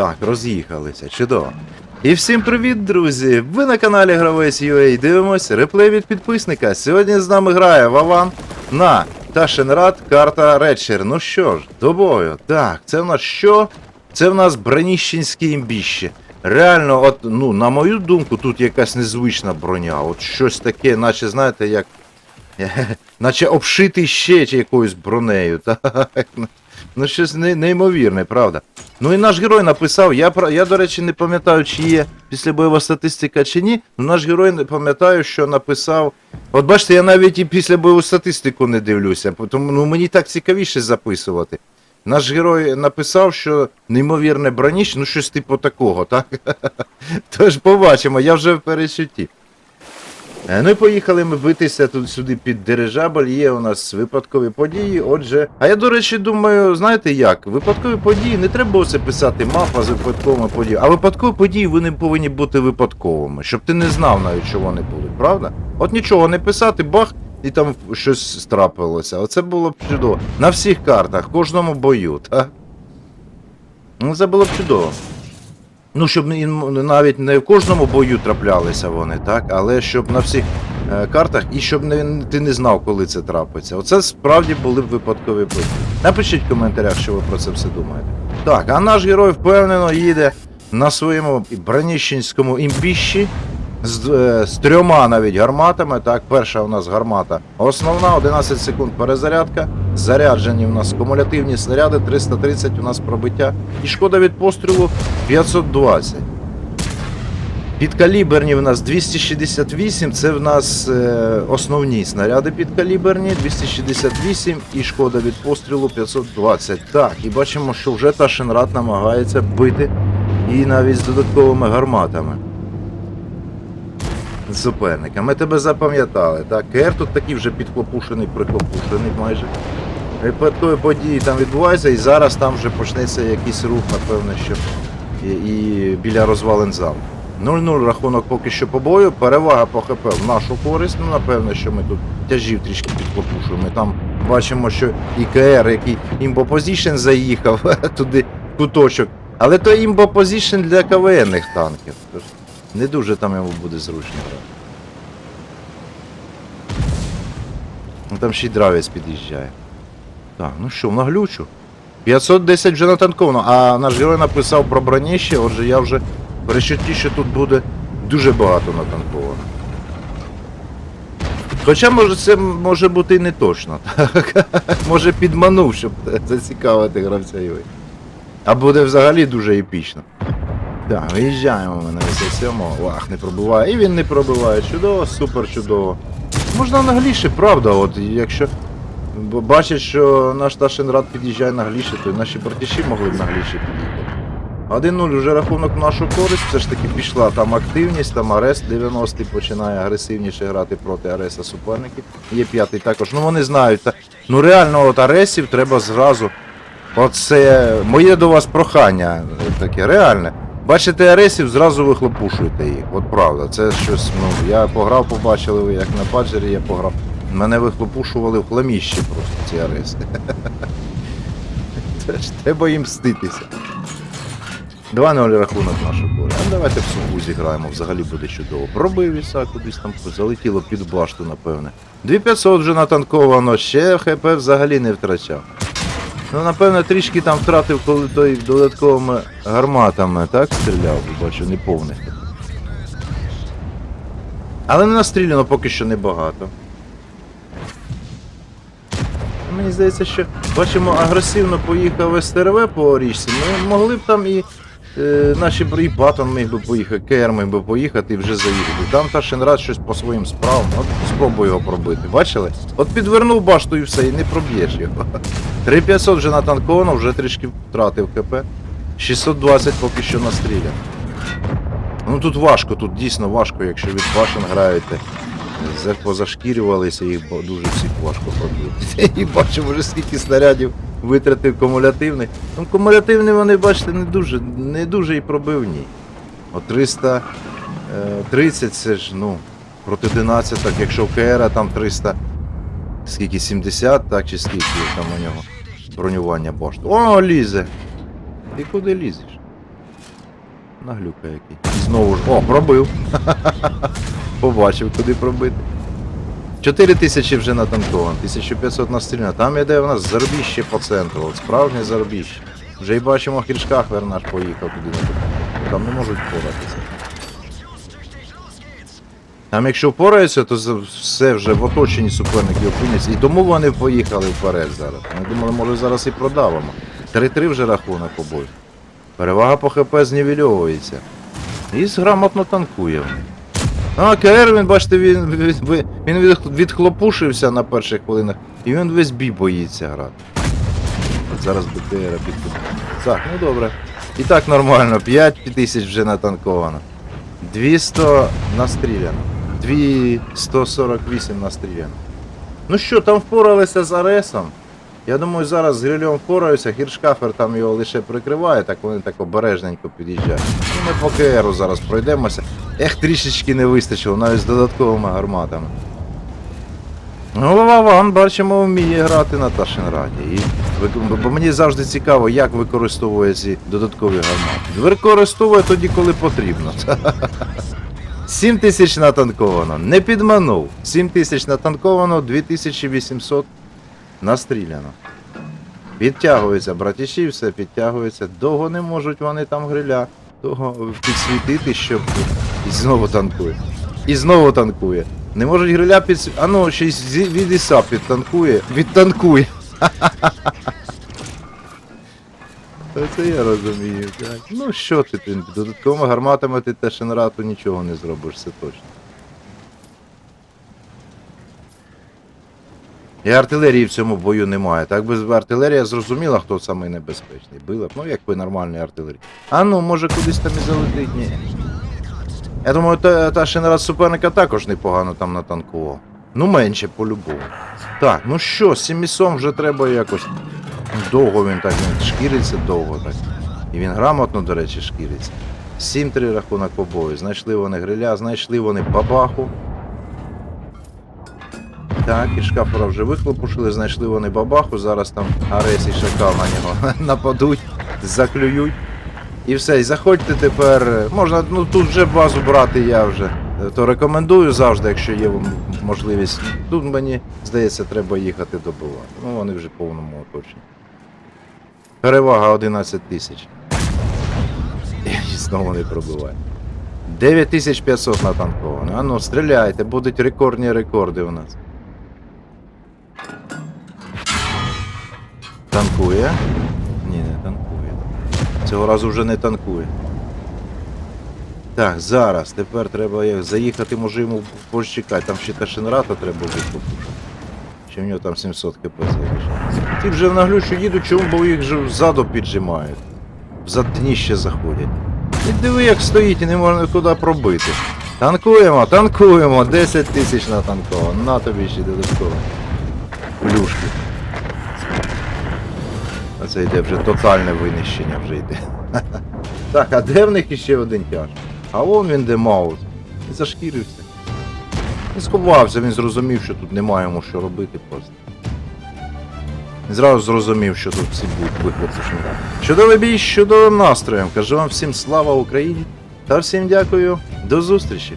Так, роз'їхалися, чудово. І всім привіт, друзі! Ви на каналі Гравець UA дивимось реплей від підписника. Сьогодні з нами грає Вован на Ташенрад, карта Редшер. Ну що ж, до бою. Так, це в нас що? Це в нас Броніщенське імбіще. Реально, от, ну, на мою думку, тут якась незвична броня. От щось таке, наче, знаєте, як. Наче обшитий ще якоюсь бронею. Так. Ну, щось неймовірне, правда. Ну і наш герой написав, я, я до речі, не пам'ятаю, чи є післябойова статистика чи ні. Ну наш герой не пам'ятаю, що написав. От бачите, я навіть і післябойову статистику не дивлюся, тому ну, мені так цікавіше записувати. Наш герой написав, що неймовірне броніч, ну щось типу такого, так? Тож побачимо, я вже в перечутті. Е, Ну і поїхали ми битися тут сюди під дирижабль. Є у нас випадкові події. Отже, а я, до речі, думаю, знаєте як? Випадкові події не треба оце писати мапа з випадковими подіями. А випадкові події вони повинні бути випадковими, щоб ти не знав навіть, що вони будуть, правда? От нічого не писати, бах, і там щось страпилося. Оце було б чудово. На всіх картах, в кожному бою, так? Ну, це було б чудово. Ну, щоб навіть не в кожному бою траплялися вони, так? Але щоб на всіх е, картах і щоб не, ти не знав, коли це трапиться. Оце справді були б випадкові бої. Напишіть в коментарях, що ви про це все думаєте. Так, а наш герой впевнено їде на своєму броніщенському імбіщі з, е, з трьома навіть гарматами. Так, перша у нас гармата основна, 11 секунд перезарядка. Заряджені у нас кумулятивні снаряди, 330 у нас пробиття. І шкода від пострілу 520. Підкаліберні в нас 268, це в нас е, основні снаряди підкаліберні, 268 і шкода від пострілу 520. Так, і бачимо, що вже Ташенрад намагається бити і навіть з додатковими гарматами. Суперника. Ми тебе запам'ятали. Так, КР тут такий вже підхлопушений, приклопушений майже. Випадкові події там відбуваються, і зараз там вже почнеться якийсь рух, напевно, що і, і біля розвалин залу. 0-0 рахунок поки що по бою. Перевага по ХП в нашу користь. Ну, напевно, що ми тут тяжів трішки підхлопушуємо. Ми там бачимо, що ІКР, який імбопозішн заїхав туди куточок. Але то імбопозішн для КВНних танків. Не дуже там йому буде зручно. Ну там ще й дравець під'їжджає. Так, ну що, наглючу. 510 вже натанковано, а наш герой написав про броніще, отже я вже перечутті, що тут буде дуже багато натанковано. Хоча може це може бути і не точно. Так? Може підманув, щоб зацікавити гравця Юї. А буде взагалі дуже епічно. Так, виїжджаємо ми на 87 Вах, не пробиває. І він не пробиває. Чудово, супер чудово. Можна нагліше, правда, от якщо б- бачать, що наш Ташенрад під'їжджає нагліше, то й наші братіші могли б нагліше під'їхати. 1-0 вже рахунок в нашу користь, все ж таки пішла там активність, там арест 90-й починає агресивніше грати проти Ареса суперників. Є п'ятий також. Ну вони знають. Та... Ну реально от Аресів треба зразу. Оце моє до вас прохання таке, реальне. Бачите Аресів, зразу вихлопушуєте їх. От правда, це щось, ну, я пограв, побачили ви, як на баджері я пограв. Мене вихлопушували в хламіще просто ці ж треба їм мститися. 2-0 рахунок нашого поля. Ну давайте в суху зіграємо, взагалі буде чудово. Пробив віса кудись там залетіло під башту, напевне. 2500 вже натанковано, ще ХП взагалі не втрачав. Ну, напевно, трішки там втратив, коли той додатковими гарматами, так, стріляв, бачу, не повних. Але не настріляно поки що небагато. Мені здається, що бачимо, агресивно поїхав СТРВ по річці. Ми могли б там і е, наші і Батон міг би поїхати, КР міг би поїхати і вже заїхати. Там Ташенрад щось по своїм справам. От спробуй його пробити. Бачили? От підвернув башту і все, і не проб'єш його. 3500 вже натанковано, вже трішки втратив КП. 620 поки що настріляв. Ну тут важко, тут дійсно важко, якщо від башен граєте. Позашкірювалися, їх дуже всіх важко пробити. І бачимо вже скільки снарядів витратив кумулятивних. Ну, кумулятивні вони, бачите, не дуже, не дуже і пробивні. От 330 це ж, ну, проти 11, так якщо в КР там 300, скільки 70, так чи скільки там у нього бронювання башти. О, лізе! Ти куди лізеш? Наглюка який. Знову ж. О, пробив. Побачив, куди пробити. 4 тисячі вже натанковано, 1500 настріляно. Там іде в нас зарбіще по центру, от справжнє зарбіще. Вже й бачимо, Хіршкахвер наш поїхав туди. Там не можуть впоратися. Там якщо впораються, то все вже в оточенні суперників опиняться. І тому вони поїхали вперед зараз. Ми думали, може зараз і продавимо. 3-3 вже рахунок обоїх. Перевага по ХП знівельовується. І грамотно танкує. А, КР, він, бачите, він, він, він, відхлопушився на перших хвилинах, і він весь бій боїться грати. От зараз БТР підкупить. Так, ну добре. І так нормально, 5 тисяч вже натанковано. 200 настріляно. 248 настріляно. Ну що, там впоралися з Аресом. Я думаю, зараз з грильом впораюся, гіршкафер там його лише прикриває, так вони так обережненько під'їжджають. Ми по КРу зараз пройдемося. Ех, трішечки не вистачило, навіть з додатковими гарматами. Голова Ван, бачимо, вміє грати на Ташенраді. І бо мені завжди цікаво, як використовує ці додаткові гармати. Використовує тоді, коли потрібно. 7 тисяч натанковано. Не підманув. 7 тисяч натанковано, 2800 настріляно. Підтягуються, братіші, все підтягується. Довго не можуть вони там гриля. Довго підсвітити, щоб. І знову танкує. І знову танкує. Не можуть гриля підсвітити. А ну, ще й від іса підтанкує. Відтанкує. Та Це я розумію. Ну що ти, додатковими гарматами ти теж шенрату нічого не зробиш, це точно. І артилерії в цьому бою немає. Так би артилерія зрозуміла, хто самий небезпечний. Била б, ну якби нормальний артилерій. А ну, може кудись там і залетить, ні. Я думаю, та, та шенрат суперника також непогано там натанкував. Ну менше по-любому. Так, ну що, з Сімісом вже треба якось. Довго він так він шкіриться довго так. І він грамотно, до речі, шкіриться. 7-3 рахунок обою. Знайшли вони гриля, знайшли вони бабаху. Так, і шкафера вже вихлопушили, знайшли вони бабаху, зараз там Арес і Шакал на нього нападуть, заклюють. І все, і заходьте тепер. Можна, ну тут вже базу брати я вже. То рекомендую завжди, якщо є м- можливість. Тут мені здається, треба їхати добивати. Ну вони вже в повному оточенні. Перевага 11 тисяч. І знову не пробиває. 9500 натанковано. А ну, стріляйте, будуть рекордні рекорди у нас. Танкує? Ні, не танкує. Цього разу вже не танкує. Так, зараз. Тепер треба як заїхати, може йому почекати. Там ще та шинрата треба викупити. Чи в нього там 700 кп залишилось. Ті вже в наглючу їдуть, чому, бо їх же ззаду піджимають. Взад дніще заходять. І диви, як стоїть і не можна куди пробити. Танкуємо, танкуємо, 10 тисяч натанковано. На тобі ще додатково. Плюшки. Це йде вже тотальне винищення вже йде. Так, а де в них іще один тяж? А вон він де маус. І зашкірився. І сховався, він зрозумів, що тут немає йому що робити просто. Він зразу зрозумів, що тут всі будуть вихлопушені. Чудовий бій з чудовим настроєм. Кажу вам всім слава Україні та всім дякую. До зустрічі!